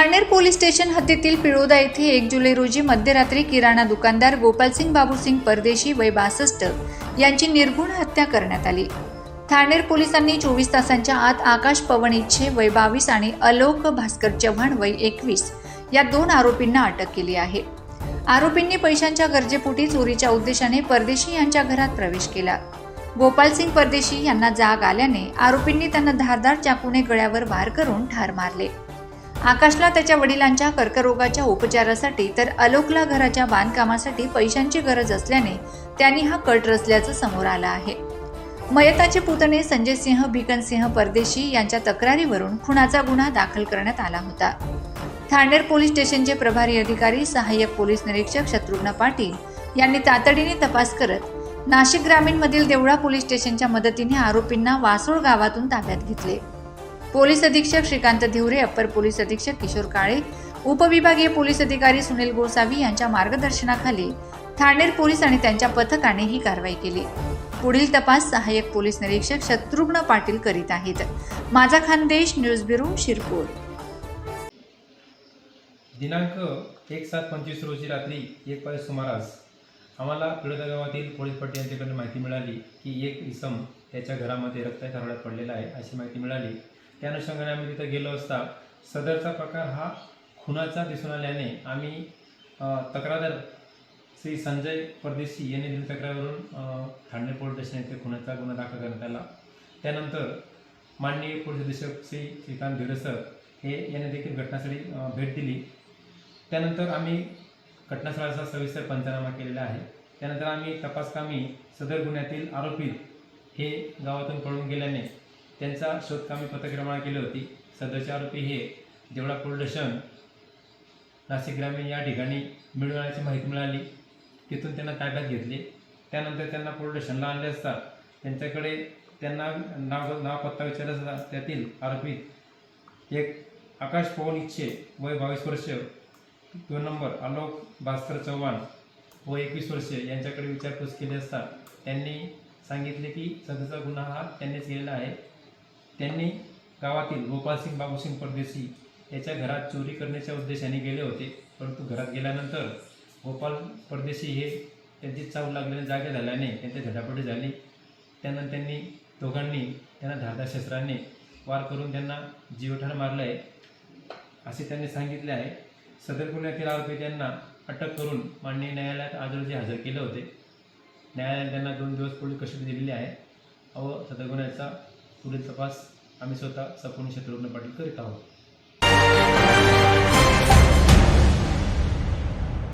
Thalner police station हद्दीतील पिळोदा येथे एक जुलै रोजी मध्यरात्री किराणा दुकानदार गोपालसिंग बाबूसिंग परदेशी वय बासष्ट यांची निर्गुण हत्या करण्यात आली. ठाणेर पोलिसांनी चोवीस तासांच्या आत आकाश पवन इच्छे वय बावीस आणि अलोक भास्कर चव्हाण वय एकवीस या दोन आरोपींना अटक केली आहे. आरोपींनी पैशांच्या गरजेपोटी चोरीच्या उद्देशाने परदेशी यांच्या घरात प्रवेश केला. गोपालसिंग परदेशी यांना जाग आल्याने आरोपींनी त्यांना धारदार चाकूने गळ्यावर वार करून ठार मारले. आकाशला त्याच्या वडिलांच्या कर्करोगाच्या उपचारासाठी तर अलोकला घराच्या बांधकामासाठी पैशांची गरज असल्याने त्यांनी हा कट रचल्याचं समोर आलं आहे. मयताचे पुतणे संजय सिंह भिकनसिंह परदेशी यांच्या तक्रारीवरून खुनाचा गुन्हा दाखल करण्यात आला होता. थांडेर पोलीस स्टेशनचे प्रभारी अधिकारी सहाय्यक पोलीस निरीक्षक शत्रुघ्न पाटील यांनी तातडीने तपास करत नाशिक ग्रामीणमधील देवळा पोलीस स्टेशनच्या मदतीने आरोपींना वासोळ गावातून ताब्यात घेतले. पोलीस अधीक्षक श्रीकांत धिवरे अप्पर पोलीस अधीक्षक किशोर काळे उपविभागीय पोलीस अधिकारी सुनील गोसावी यांच्या मार्गदर्शनाखाली ठाणेर पोलीस आणि त्यांच्या पथकाने ही कारवाई केली. पुढील तपास सहाय्यक पोलीस निरीक्षक शत्रुघ्न पाटील करीत आहेत. माझा खानदेश न्यूज ब्युरो शिरपूर. दिनांक एक सात पंचवीस रोजी रात्री एक वाजे सुमारास आम्हाला पिळदा गावातील पोलीस यांच्याकडून माहिती मिळाली की एक इसम त्याच्या घरामध्ये रक्त खारोड्यात पडलेला आहे अशी माहिती मिळाली. त्या अनुषंगाने आम्ही तिथं गेलो असता सदरचा प्रकार हा खुनाचा दिसून आल्याने आम्ही तक्रारदार श्री संजय परदेशी यांनी दिली तक्रारवरून ठाणे पोलीस स्टेशन येथे खुनाचा गुन्हा दाखल करण्यात आला. त्यानंतर माननीय पोलीस अधीक्षक श्री श्रीकांत धीरसर हे यांनी देखील घटनास्थळी भेट दिली. त्यानंतर आम्ही घटनास्थळाचा सविस्तर पंचनामा केलेला आहे. त्यानंतर आम्ही तपासकामी सदर गुन्ह्यातील आरोपी हे गावातून पळून गेल्याने त्यांचा शोधकामी पथक केली होती. सदरचे आरोपी हे देवळा पोलीस नाशिक ग्रामीण या ठिकाणी मिळवण्याची माहिती मिळाली. तिथून त्यांना ताब्यात घेतले. त्यानंतर त्यांना पोलीस आणले असता त्यांच्याकडे त्यांना नाव नाव पत्ता विचारला असता त्यातील आरोपी एक आकाश पवन इच्छे वय बावीस वर्ष दोन नंबर आलोक भास्कर चव्हाण व एकवीस वर्ष यांच्याकडे विचारपूस केली असता त्यांनी सांगितले की सदरचा गुन्हा हा त्यांनीच केलेला आहे. त्यांनी गावातील गोपालसिंग बाबूसिंग परदेशी याच्या घरात चोरी करण्याच्या उद्देशाने गेले होते. परंतु घरात गेल्यानंतर गोपाल परदेशी हे त्यांची चाव लागलेल्या जागे झाल्याने त्यांची झटापटी झाली. त्यानंतर त्यांनी दोघांनी त्यांना धारदार शस्त्राने वार करून त्यांना जीवठाण मारलं आहे. असे त्यांनी सांगितले आहे. सदर गुन्ह्यातील आरोपी त्यांना अटक करून माननीय न्यायालयात आज रोजी हजर केले होते. न्यायालयाने त्यांना दोन दिवस पोलीस कस्टडी दिलेली आहे. व सदर गुन्ह्याचा पुढील तपास आम्ही स्वतः सपोनी शत्रुघ्न पाटील करीत आहोत.